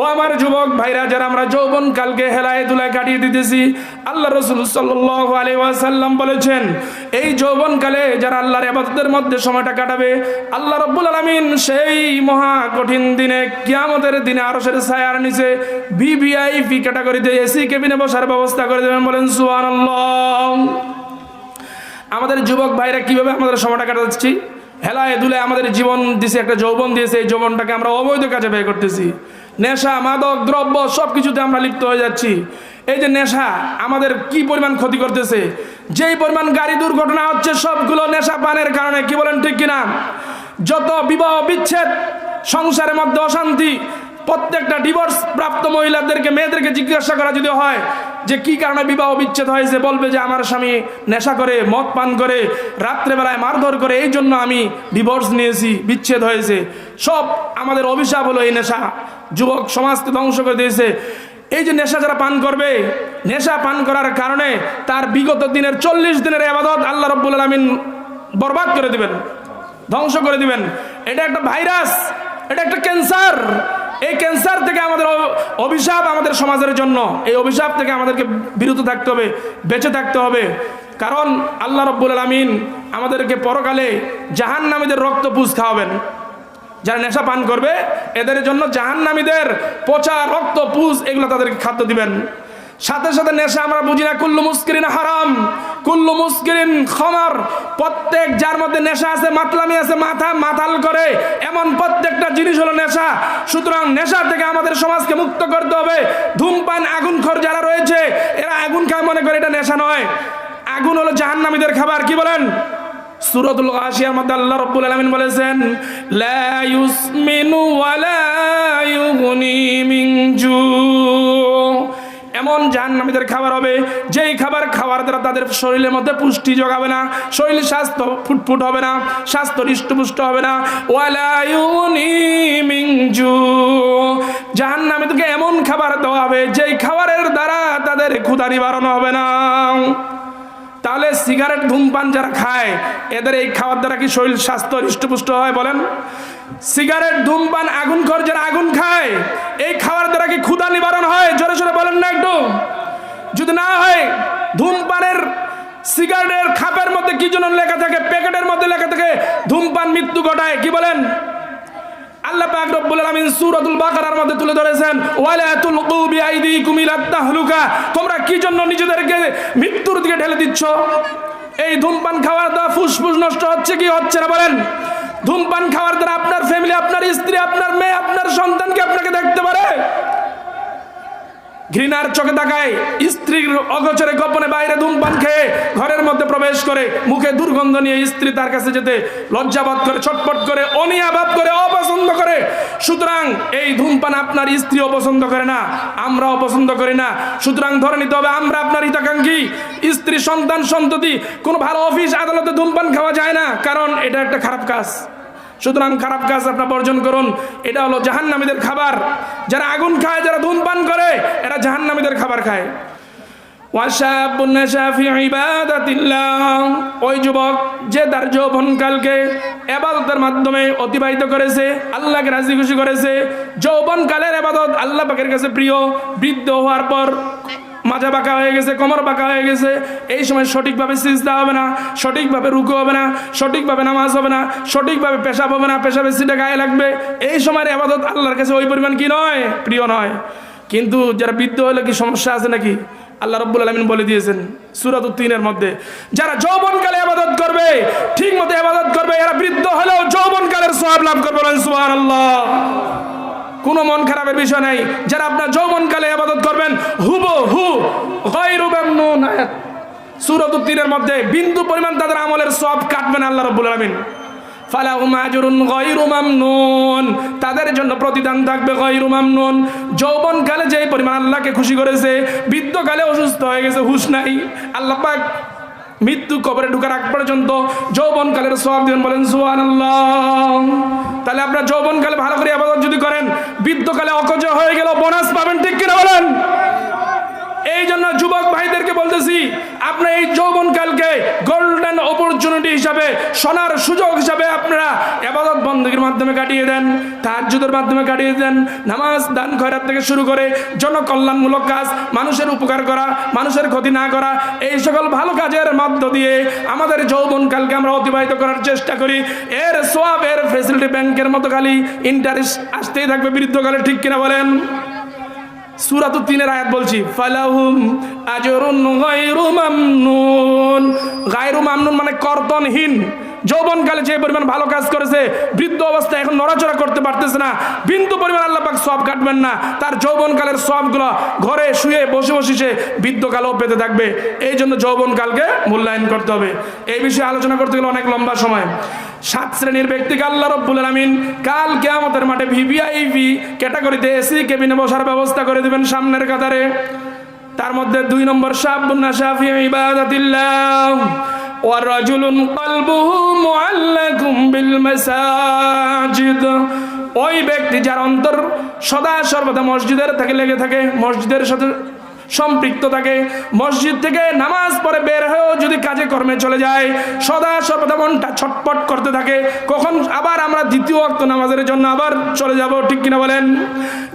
ও আমার যুবক ভাইরা, যারা আমরা যৌবন কালকে হেলায় দুলায় কাটিয়ে দিতেছি, আল্লাহ রসুল ওয়াসাল্লাম বলেছেন, এই যৌবন কালে যারা আল্লাহর আবাদতের মধ্যে সময়টা কাটাবে, আল্লাহ রব্বুল আলমিন সেই মহা কঠিন দিনে, কিয়ামতের দিনে আরও সেটা ছায়ার নিচে ভিভিআইপি ক্যাটাগরিতে এসি কেবিনে বসার ব্যবস্থা করে দেবেন বলেন সুয়ান আমাদের যুবক ভাইরা কীভাবে আমাদের সময়টা কাটাচ্ছি? হেলায় দুলে আমাদের জীবন দিছে, একটা যৌবন দিয়েছে, এই যৌবনটাকে আমরা অবৈধ কাজে ব্যয় করতেছি। নেশা, মাদক, দ্রব্য সব কিছুতে আমরা লিপ্ত হয়ে যাচ্ছি। এই যে নেশা, আমাদের কি পরিমাণ ক্ষতি করতেছে? যেই পরিমাণ গাড়ি দুর্ঘটনা হচ্ছে, সবগুলো নেশা পানের কারণে, কি বলেন ঠিক কিনা? যত বিবাহ বিচ্ছেদ, সংসারের মধ্যে অশান্তি প্রত্যেকটা ডিভোর্স প্রাপ্ত মহিলাদেরকে, মেয়েদেরকে জিজ্ঞাসা করা যদি হয় যে কি কারণে বিবাহ বিচ্ছেদ হয়েছে বলবে যে আমার স্বামী নেশা করে, মদ পান করে, রাত্রেবেলায় মারধর করে, এই জন্য আমি ডিভোর্স নিয়েছি, বিচ্ছেদ হয়েছে। সব আমাদের অভিশাপ হলো এই নেশা। যুবক সমাজকে ধ্বংস করে দিয়েছে। এই যে নেশা যারা পান করবে, নেশা পান করার কারণে তার বিগত দিনের চল্লিশ দিনের আবাদত আল্লাহ রব্বুল আলমিন বরবাদ করে দিবেন, ধ্বংস করে দিবেন। এটা একটা ভাইরাস, এটা একটা ক্যান্সার। এই ক্যান্সার থেকে আমাদের অভিশাপ আমাদের সমাজের জন্য। এই অভিশাপ থেকে আমাদেরকে বিরত থাকতে হবে, বেঁচে থাকতে হবে। কারণ আল্লাহ রব্বুল আলমিন আমাদেরকে পরকালে জাহান নামীদের রক্ত পুষ খাওয়াবেন। যারা নেশা পান করবে, এদের জন্য জাহান্নামীদের পচা রক্ত পুষ এগুলো তাদেরকে খাদ্য দিবেন। সাথে সাথে নেশা আমরা বুঝি না, কুল্লু মুস্কিরিন হারাম। কুল্লু মুস্কিরিন খমর। প্রত্যেক যার মধ্যে নেশা আছে, মাতলামি আছে, মাথা মাতাল করে, এমন প্রত্যেকটা জিনিস হলো নেশা। সুতরাং নেশা থেকে আমাদের সমাজকে মুক্ত করতে হবে। ধূমপান আগুন খর যারা রয়েছে, এরা আগুন খায় মনে করে, এটা নেশা নয়। আগুন হলো জাহান্নামীদের খাবার, কি বলেন? সুরতুল গাশিয়ার মধ্যে আল্লাহ রব্বুল আলামিন বলেছেন, লা ইউসমিনু ওয়ালা ইউগনি মিন জু। এমন জাহান্নামীদের খাবার হবে, যেই খাবার খাওয়ার দ্বারা তাদের শরীরের মধ্যে পুষ্টি যোগাবে না, শরীর স্বাস্থ্য ফুটফুট হবে না, স্বাস্থ্য হৃষ্টপুষ্ট হবে না। ওয়ালা ইউগনি মিন জু। জাহান্নামীদেরকে এমন খাবার দেওয়া হবে, যেই খাবারের দ্বারা তাদের ক্ষুধা নিবারণ হবে না। তাহলে সিগারেট, ধূমপান যারা খায়, এদের এই খাওয়ার দ্বারা কি শরীর স্বাস্থ্য হৃষ্টপুষ্ট হয় বলেন? সিগারেট, ধূমপান, আগুন খর যারা আগুন খায়, এই খাওয়ার দ্বারা কি ক্ষুধা নিবারণ হয়? জোরে জোরে বলেন না একটু। যদি না হয়, ধূমপানের, সিগারেটের খাপের মধ্যে কি জন্য লেখা থাকে, প্যাকেটের মধ্যে লেখা থাকে, ধূমপান মৃত্যু ঘটায়। কি বলেন? আল্লাহ পাক রব্বুল আলামিন সূরাতুল বাকারার মধ্যে তুলে ধরেছেন, ওয়ালা তুলকু বিআইদিকুম ইলা তাহলুকা। তোমরা কি জন্য নিজেদেরকে মৃত্যুর দিকে ঠেলে দিচ্ছ? এই ধূমপান খাওয়ার দ্বারা ফুসফুস নষ্ট হচ্ছে কি হচ্ছে না বলেন? ধূমপান খাওয়ার দ্বারা আপনার ফ্যামিলি আপনার স্ত্রী আপনার মেয়ে আপনার সন্তানকে আপনাকে দেখতে পারে। ঘৃণার চোখে তাকায়, স্ত্রীর অগোচরে গোপনে বাইরে ধূমপান খেয়ে ঘরের মধ্যে প্রবেশ করে, মুখে দুর্গন্ধ নিয়ে স্ত্রী তার কাছে যেতে লজ্জাবাদ করে ছটপট করে অনিয়াবাদ করে, অপছন্দ করে। সুতরাং এই ধূমপান আপনার স্ত্রী অপছন্দ করে না আমরা অপছন্দ করি না। সুতরাং ধরে নিতে হবে, আমরা আপনার হিতাকাঙ্ক্ষী। স্ত্রী, সন্তান, সন্ততি, কোনো ভালো অফিস, আদালতে ধূমপান খাওয়া যায় না, কারণ এটা একটা খারাপ কাজ। সুতরাং খারাপ কাজ আপনার বর্জন করুন। এটা হলো জাহান্নামীদের খাবার। যারা আগুন খায়, যারা ধূমপান করে, এরা জাহান্নামীদের খাবার খায়। ওই যুবক যে তার যৌবনকালকে এবাদতের মাধ্যমে অতিবাহিত করেছে, আল্লাহকে রাজি খুশি করেছে, যৌবনকালের এবাদত আল্লাহ পাকের কাছে প্রিয়, বৃদ্ধ হওয়ার পর মাজা বাঁকা হয়ে গেছে, কোমর বাঁকা হয়ে গেছে। এই সময় সঠিকভাবে সিজদা হবে না, সঠিকভাবে রুকু হবে না, সঠিকভাবে নামাজ হবে না, সঠিকভাবে পেশাব হবে না, পেশাবে সিটে গায়ে লাগবে। এই সময়ের আবাদত আল্লাহর কাছে ওই পরিমাণ কি নয়? প্রিয় নয়। কিন্তু যারা বৃদ্ধ হলে কি সমস্যা আছে নাকি? আল্লাহ রব্বুল আলমিন বলে দিয়েছেন সুরাত তিনের মধ্যে, যারা যৌবনকালে আবাদত করবে ঠিক মতো আবাদত করবে, এরা বৃদ্ধ হলেও যৌবনকালের সব লাভ করবে সুহান আল্লাহ কোনো মন খারাপের বিষয় নাই। যারা আপনার যৌবনকালে আবাদত করবেন হুব হু সুরত তীরের মধ্যে বিন্দু পরিমাণ তাদের আমলের সব কাটবেন আল্লাহ রব্বুল আলমিন। তাদের জন্য প্রতিদান থাকবে গায়রু মামনুন। যৌবনকালে যে পরিমাণ আল্লাহকে খুশি করেছে, বৃদ্ধকালে অসুস্থ হয়ে গেছে, হুশ নাই। আল্লাহ মৃত্যু কবরে ঢুকার আগ পর্যন্ত যৌবনকালের সব দিবেন বলেন, সুবহানাল্লাহ। তাহলে আপনার যৌবনকালে ভালো করে আবাদত যদি করেন, বৃদ্ধকালে অকজ হয়ে গেল, বোনাস পাবেন ঠিক কিনা বলেন? এই জন্য যুবক ভাইদেরকে বলতেছি আপনি এই যৌবনকালকে গোল্ডেন অপরচুনিটি হিসাবে, সোনার সুযোগ হিসাবে আপনারা এবাদত বন্দীর মাধ্যমে কাটিয়ে দেন তাহাজুদের মাধ্যমে কাটিয়ে দেন, নামাজ দান খয়রাত থেকে শুরু করে জনকল্যাণমূলক কাজ, মানুষের উপকার করা, মানুষের ক্ষতি না করা, এই সকল ভালো কাজের মধ্য দিয়ে আমাদের যৌবনকালকে আমরা অতিবাহিত করার চেষ্টা করি। এর সোয়াব, এর ফেসিলিটি ব্যাংকের মতো খালি ইন্টারেস্ট আসতেই থাকবে বৃদ্ধকালে, ঠিক কিনা বলেন? সুরাত তিনের আয়াত বলছি ফালাহুম আজরুন গায়রু মামনুন। গায়রু মামনুন মানে কর্তনহীন। যৌবনকালে যে পরিমাণ ভালো কাজ করেছে, বৃদ্ধ অবস্থায় এখন নড়াচড়া করতে পারতেছে না, বিন্দু পরিমাণ আল্লাহ পাক সব কাটবেন না, তার যৌবনকালের সবগুলো ঘরে শুয়ে বসে বসে সে বৃদ্ধকালও পেতে থাকবে। এই জন্য যৌবনকালকে মূল্যায়ন করতে হবে। এই বিষয়ে আলোচনা করতে গেলে অনেক লম্বা সময়। সাত শ্রেণির ব্যক্তিকে আল্লাহ রব্বুল আলমিন কাল কেয়ামতের মাঠে ভিভিআইভি ক্যাটাগরিতে এসি কেবিনে বসার ব্যবস্থা করে দেবেন সামনের কাতারে। তার মধ্যে দুই নম্বর সাবুন্না শাফি ইবাদাতিল্লাহ। ورجل قلبه معلق بالمساجد ওই ব্যক্তি যার অন্তর সদা সর্বদা মসজিদের থেকে লেগে থাকে মসজিদের সাথে সম্পৃক্ত থাকে মসজিদ থেকে নামাজ পড়ে বের হয়েও যদি কাজে কর্মে চলে যায়, সদা সর্বদা মনটা ছটপট করতে থাকে। কখন আবার আমরা দ্বিতীয় অক্ত নামাজের জন্য আবার চলে যাব, ঠিক কিনা বলেন?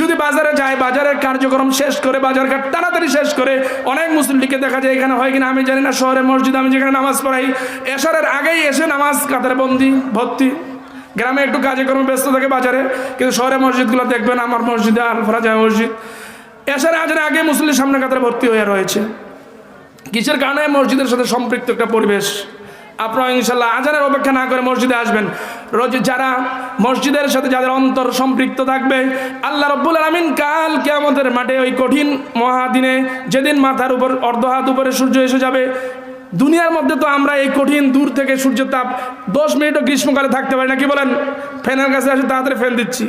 যদি বাজারে যায়, বাজারের কার্যক্রম শেষ করে বাজার ঘাট তাড়াতাড়ি শেষ করে, অনেক মুসলিমকে দেখা যায় এখানে হয় কিনা, আমি জানি না, শহরে মসজিদ আমি যেখানে নামাজ পড়াই এসারের আগেই এসে নামাজ কাতারে বন্দি, ভর্তি। গ্রামে একটু কাজে কর্মে ব্যস্ত থাকে বাজারে, কিন্তু শহরে মসজিদগুলো দেখবেন, আমার মসজিদে আলফরা যায় মসজিদ। এসার আজের আগে মুসলিম সামনে কাতারে ভর্তি হয়ে রয়েছে। কিসের কারণে মসজিদের সাথে সম্পৃক্ত একটা পরিবেশ? আপনারা ইনশাল্লাহ আজানের অপেক্ষা না করে মসজিদে আসবেন। রোজ যারা মসজিদের সাথে যাদের অন্তর সম্পৃক্ত থাকবে, আল্লাহ রব্বুল আলমিন কাল কেয়ামতের মাঠে ওই কঠিন মহাদিনে যেদিন মাথার উপর, অর্ধ হাত উপরে সূর্য এসে যাবে, দুনিয়ার মধ্যে তো আমরা এই কঠিন দূর থেকে সূর্যের তাপ দশ মিনিটও গ্রীষ্মকালে থাকতে পারি না। কি বলেন? ফ্যানের কাছে আসে তাড়াতাড়ি ফ্যান দিচ্ছি।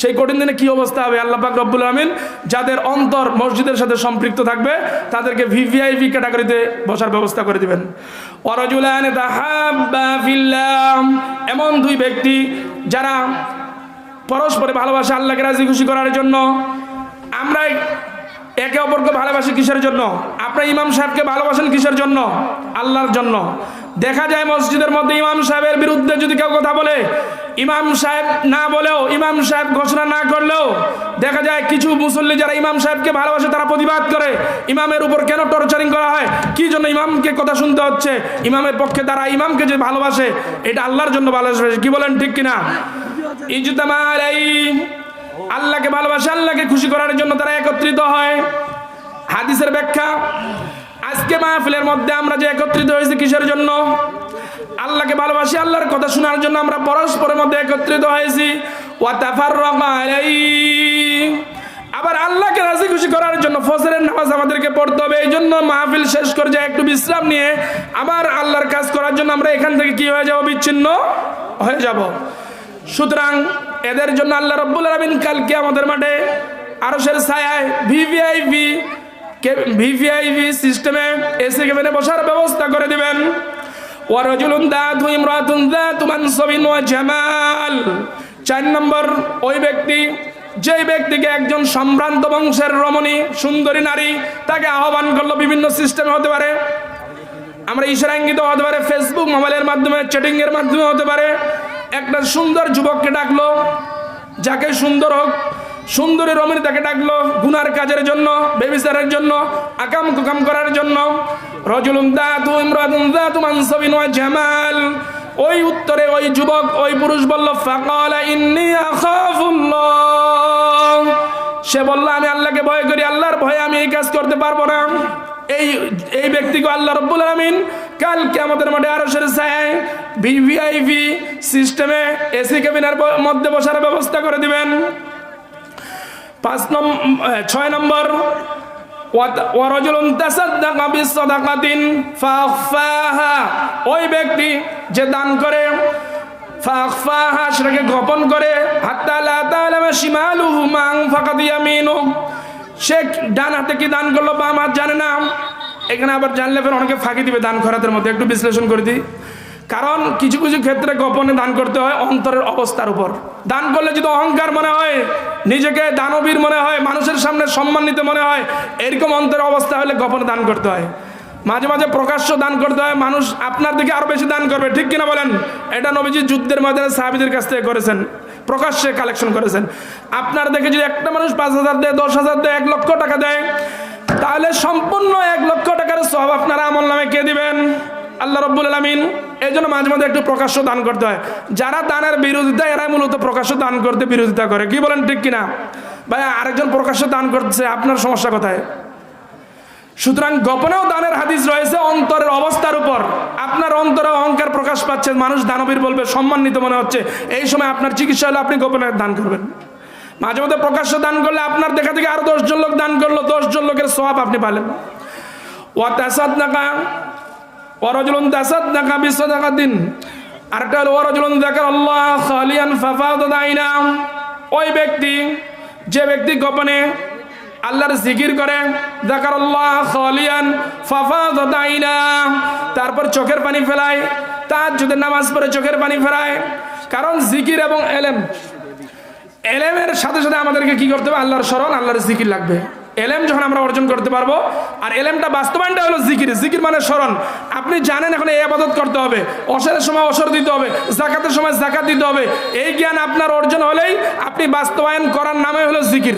সেই কঠিন দিনে কি অবস্থা হবে? আল্লাহ পাক রব্বুল আলমিন যাদের অন্তর মসজিদের সাথে সম্পৃক্ত থাকবে, তাদেরকে ভিভিআইভি ক্যাটাগরিতে বসার ব্যবস্থা করে দিবেন। ফিল্লাহ। এমন দুই ব্যক্তি যারা পরস্পরে ভালোবাসে আল্লাহকে রাজি খুশি করার জন্য আমরা একে অপরকে ভালোবাসি কিসের জন্য? আপনার ইমাম সাহেবকে ভালোবাসেন কিসের জন্য? আল্লাহর জন্য। দেখা যায় মসজিদের মধ্যে ইমাম সাহেবের বিরুদ্ধে যদি কেউ কথা বলে, ইমাম সাহেব না বলেও, ইমাম সাহেব ঘোষণা না করলেও দেখা যায় কিছু মুসল্লি যারা ইমাম সাহেবকে ভালোবাসে, তারা প্রতিবাদ করে। ইমামের উপর কেন টর্চারিং করা হয়? কি জন্য ইমামকে কথা শুনতে হচ্ছে? ইমামের পক্ষে তারা ইমামকে যে ভালোবাসে, এটা আল্লাহর জন্য ভালোবাসে কি বলেন ঠিক কিনা? আলাইহি আল্লাহকে ভালোবাসে, আল্লাহকে খুশি করার জন্য তারা একত্রিত হয়। হাদিসের ব্যাখ্যা আজকে মাহফিলের মধ্যে আমরা যে একত্রিত হয়েছি কিসের জন্য? আল্লাহকে ভালোবাসি, আল্লাহর কথা শোনার জন্য আমরা পরস্পরের মধ্যে একত্রিত হয়েছি। আবার আল্লাহকে রাজি খুশি করার জন্য ফজরের নামাজ আমাদেরকে পড়তে হবে। এই জন্য মাহফিল শেষ করে যায় একটু বিশ্রাম নিয়ে আবার আল্লাহর কাজ করার জন্য আমরা এখান থেকে কি হয়ে যাব? বিচ্ছিন্ন হয়ে যাব। সুতরাং এদের জন্য আল্লাহ রব্বুল আলমিন কালকে আমাদের মাঠে আরসের ছায়ায় ভিভিআইভি ভিভিআইভি সিস্টেমে এসি কেবিনে বসার ব্যবস্থা করে দিবেন। ওয়ারজুলুন দাতু ইমরাতুন দাতু মানসাবিন ওয়া জামাল। চার নম্বর, ওই ব্যক্তি, যেই ব্যক্তিকে একজন সম্ভ্রান্ত বংশের রমণী, সুন্দরী নারী, তাকে আহ্বান করল বিভিন্ন সিস্টেমে হতে পারে। আমরা ইশারাঙ্গিত হতে পারে ফেসবুক মোবাইলের মাধ্যমে চ্যাটিং এর মাধ্যমে হতে পারে। একটা সুন্দর যুবককে ডাকলো, যাকে সুন্দর হোক সুন্দরী রমণী তাকে ডাকলো গুনার কাজের জন্য বেবিচারের জন্য, আকাম কুকাম করার জন্য। রজুলুম দা দাতু ইমরাতুন দাতু মানসাবিন ওয়া জামাল। ওই উত্তরে ওই যুবক, ওই পুরুষ বলল, ফাকালা ইন্নী আখাফুল্লাহ। সে বলল, আমি আল্লাহকে ভয় করি, আল্লাহর ভয়ে আমি এই কাজ করতে পারব না। এই এই ব্যক্তিকে আল্লাহ রব্বুল আলমিন কালকে আমাদের মাঠে আরও সেরে চায় ভিভিআইভি সিস্টেমে এসি কেবিনের মধ্যে বসার ব্যবস্থা করে দিবেন। পাঁচ নম্বর ছয় নম্বর ওই ব্যক্তি যে দান করে সেটাকে গোপন করে সে ডান হাতে কি দান করল বাম হাত জানে না। এখানে আবার জানলে ফের অনেকে ফাঁকি দিবে দান খরাতের মধ্যে। একটু বিশ্লেষণ করে দিই। কারণ কিছু কিছু ক্ষেত্রে গোপনে দান করতে হয় অন্তরের অবস্থার উপর। দান করলে যদি অহংকার মনে হয়, নিজেকে দানবীর মনে হয়, মানুষের সামনে সম্মানিত মনে হয়, এরকম অন্তরের অবস্থা হলে গোপনে দান করতে হয়। মাঝে মাঝে প্রকাশ্য দান করতে হয়, মানুষ আপনার দিকে আরও বেশি দান করবে। ঠিক কিনা বলেন? এটা নবীজি যুদ্ধের ময়দানে সাহাবিদের কাছ থেকে করেছেন। প্রকাশ্যে কালেকশন করেছেন। আপনার দেখে যদি একটা মানুষ পাঁচ হাজার দেয়, দশ হাজার দেয়, এক লক্ষ টাকা দেয়, তাহলে সম্পূর্ণ এক লক্ষ টাকার সব আপনারা আমল নামে কে দিবেন? আল্লাহ রব্বুল আলমিন এই জন্য মাঝে মাঝে একটু প্রকাশ্য দান করতে হয়। যারা দানের বিরোধিতা, এরাই মূলত প্রকাশ্য দান করতে বিরোধিতা করে। কি বলেন ঠিক কিনা? ভাই, আরেকজন প্রকাশ্য দান করছে, আপনার সমস্যা কোথায়? সুতরাং গোপনেও দানের হাদিস রয়েছে, অন্তরের অবস্থার উপর। আপনার অন্তরে অহংকার প্রকাশ পাচ্ছে, মানুষ দানবীর বলবে, সম্মানিত মনে হচ্ছে। এই সময় আপনার চিকিৎসা হলে আপনি গোপনে দান করবেন। মাঝে মধ্যে প্রকাশ্য দান করলে আপনার দেখা থেকে আরও দশজন লোক দান করল, দশজন লোকের সব আপনি পালেন। ও তাসাদ নাকা ওরজুলুন তাসাদ নাকা বিশ্ব টাকা দিন আরেকটা হলো ওরজুলুন দেখার আল্লাহ খালিয়ান ফাফাদ দাইনা ওই ব্যক্তি, যে ব্যক্তি গোপনে আল্লাহর জিকির করে দেখার আল্লাহ খালিয়ান ফাফাদ দাইনা তারপর চোখের পানি ফেলায় তার যদি নামাজ পড়ে চোখের পানি ফেলায়। কারণ জিকির এবং এলেম, এলেমের সাথে সাথে আমাদেরকে কি করতে হবে? আল্লাহর স্মরণ, আল্লাহর জিকির লাগবে। এলেম যখন আমরা অর্জন করতে পারব, আর এলেমটা বাস্তবায়নটা হলো জিকির। জিকির মানে স্মরণ। আপনি জানেন এখন এই আবাদত করতে হবে। অসরের সময় অসর দিতে হবে, জাকাতের সময় জাকাত দিতে হবে। এই জ্ঞান আপনার অর্জন হলেই আপনি বাস্তবায়ন করার নামে হলো জিকির।